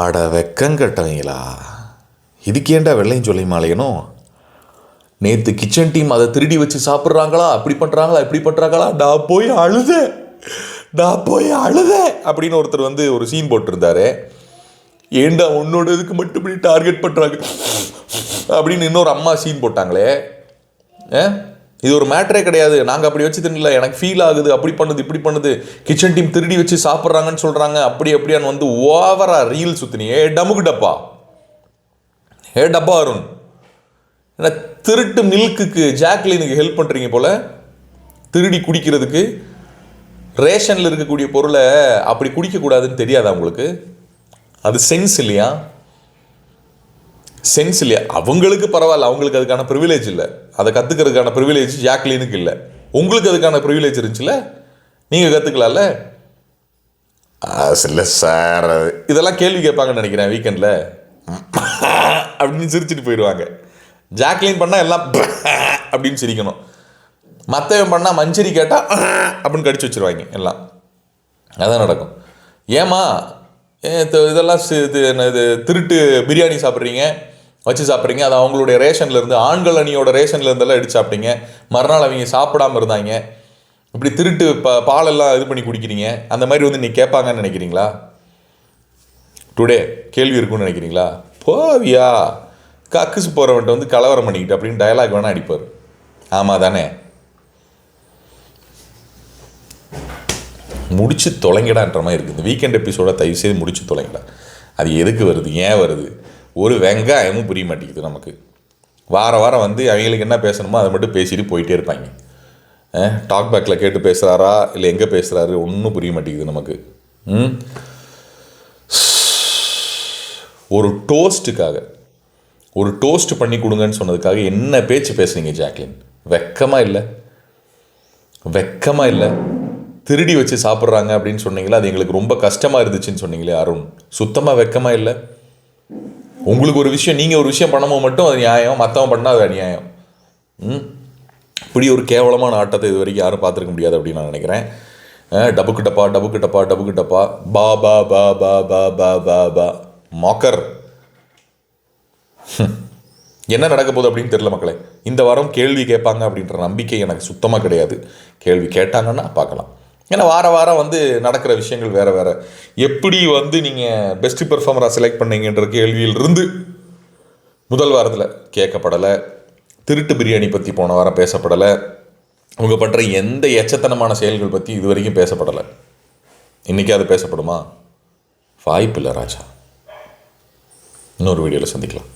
ஆட வெக்கங்கட்டவங்களா இதுக்கேண்டா வெள்ளையும் சொல்லி மாலையனும் நேற்று கிச்சன் டீம் அதை திருடி வச்சு சாப்பிட்றாங்களா? அப்படி பண்ணுறாங்களா இப்படி பண்ணுறாங்களா நான் போய் அழுதேன் நான் போய் அழுதேன் அப்படின்னு ஒருத்தர் வந்து ஒரு சீன் போட்டிருந்தாரு. ஏண்டா உன்னோட இதுக்கு மட்டும் இப்படி டார்கெட் பண்ணுறாங்க அப்படின்னு இன்னொரு அம்மா சீன் போட்டாங்களே. ஏ இது ஒரு மேட்ரே கிடையாது. நாங்கள் அப்படி வச்சு தின்னல. எனக்கு ஃபீல் ஆகுது. அப்படி பண்ணுது இப்படி பண்ணுது. கிச்சன் டீம் திருடி வச்சு சாப்பிட்றாங்கன்னு சொல்கிறாங்க அப்படி அப்படியான்னு வந்து ஓவராக ரீல் சுற்றினி ஏ டமுக்கு டப்பா. ஏ டப்பா அருண். என்ன திருட்டு மில்க்குக்கு ஜாக்லினுக்கு ஹெல்ப் பண்ணுறீங்க போல். திருடி குடிக்கிறதுக்கு. ரேஷனில் இருக்கக்கூடிய பொருளை அப்படி குடிக்கக்கூடாதுன்னு தெரியாதா உங்களுக்கு? அது சென்ஸ் இல்லையா? சென்ஸ் இல்லையா? அவங்களுக்கு பரவாயில்ல. அவங்களுக்கு அதுக்கான ப்ரிவிலேஜ் இல்லை. அதை கற்றுக்கிறதுக்கான ப்ரிவிலேஜ் ஜாக்லினுக்கு இல்லை. உங்களுக்கு அதுக்கான ப்ரிவிலேஜ் இருந்துச்சுல்ல நீங்கள் கற்றுக்கலாம்ல இல்லை சார் இதெல்லாம் கேள்வி கேட்பாங்கன்னு நினைக்கிறேன் வீக்கெண்டில் அப்படின்னு சிரிச்சிட்டு போயிடுவாங்க. ஜாக்லின் பண்ணால் எல்லாம் அப்படின்னு சிரிக்கணும். மற்றவன் பண்ணால் மஞ்சரி கேட்டால் அப்படின்னு கடிச்சு வச்சிருவாங்க எல்லாம். அதான் நடக்கும். ஏமா இதெல்லாம் இது என்ன இது திருட்டு பிரியாணி சாப்பிட்றீங்க? வச்சு சாப்பிட்றீங்க. அது அவங்களுடைய ரேஷன்லேருந்து ஆண்கள் அணியோட ரேஷன்லேருந்தெல்லாம் எடுத்து சாப்பிட்டீங்க. மறுநாள் அவங்க சாப்பிடாம இருந்தாங்க. இப்படி திருட்டு ப பாலெல்லாம் இது பண்ணி குடிக்கிறீங்க. அந்த மாதிரி வந்து நீ கேட்பாங்கன்னு நினைக்கிறீங்களா? டுடே கேள்வி இருக்கும்னு நினைக்கிறீங்களா? போவியா? கக்குசு போகிறவன்ட்ட வந்து கலவரம் பண்ணிக்கிட்டு அப்படின்னு டயலாக் வேணால் அடிப்பார். ஆமாம் தானே? முடிச்சு தொலைங்கடான்ற மாதிரி இருக்குது. இந்த வீக்கெண்ட் எபிசோட தயவு செய்து முடிச்சு தொலைங்கடா. அது எதுக்கு வருது? ஏன் வருது? ஒரு வெங்காயமும் புரிய மாட்டேங்குது நமக்கு. வார வாரம் வந்து அவங்களுக்கு என்ன பேசணுமோ அதை மட்டும் பேசிட்டு போயிட்டே இருப்பாங்க. டாக் பேக்கில் கேட்டு பேசுகிறாரா இல்லை எங்கே பேசுகிறாரு ஒன்றும் புரிய மாட்டேங்குது நமக்கு. ம்? ஒரு டோஸ்ட்டுக்காக ஒரு டோஸ்ட் பண்ணி கொடுங்கன்னு சொன்னதுக்காக என்ன பேச்சு பேசுனீங்க ஜாக்லின்? வெக்கமாக இல்லை? வெக்கமாக இல்லை? திருடி வச்சு சாப்பிட்றாங்க அப்படின்னு சொன்னீங்களா? அது எங்களுக்கு ரொம்ப கஷ்டமாக இருந்துச்சுன்னு சொன்னீங்களே அருண். சுத்தமாக வெக்கமாக இல்லை? உங்களுக்கு ஒரு விஷயம் நீங்கள் ஒரு விஷயம் பண்ணும்போது மட்டும் அது நியாயம் மற்றவன் பண்ணால் அது அநியாயம். ம்? இப்படி ஒரு கேவலமான ஆட்டத்தை இது வரைக்கும் யாரும் பார்த்துருக்க முடியாது அப்படின்னு நான் நினைக்கிறேன். அஹ், டபுக்கு டப்பா டபுக்கு டப்பா டபுக்கு டப்பா. பா பா பா பா பா பா பா பா. மாக்கர். என்ன நடக்க போகுது அப்படின்னு தெரில மக்களே. இந்த வாரம் கேள்வி கேட்பாங்க அப்படின்ற நம்பிக்கை எனக்கு சுத்தமாக கிடையாது. கேள்வி கேட்டாங்கன்னா பார்க்கலாம். ஏன்னா வார வாரம் வந்து நடக்கிற விஷயங்கள் வேறு வேறு. எப்படி வந்து நீங்கள் பெஸ்ட் பெர்ஃபார்மராக செலக்ட் பண்ணீங்கன்ற கேள்வியிலிருந்து முதல் வாரத்தில் கேட்கப்படலை. திருட்டு பிரியாணி பற்றி போன வாரம் பேசப்படலை. அவங்க பண்ணுற எந்த எச்சத்தனமான செயல்கள் பற்றி இது வரைக்கும் பேசப்படலை. இன்றைக்கி அது பேசப்படுமா? வாய்ப்பில்லை ராஜா. இன்னொரு வீடியோவில் சந்திக்கலாம்.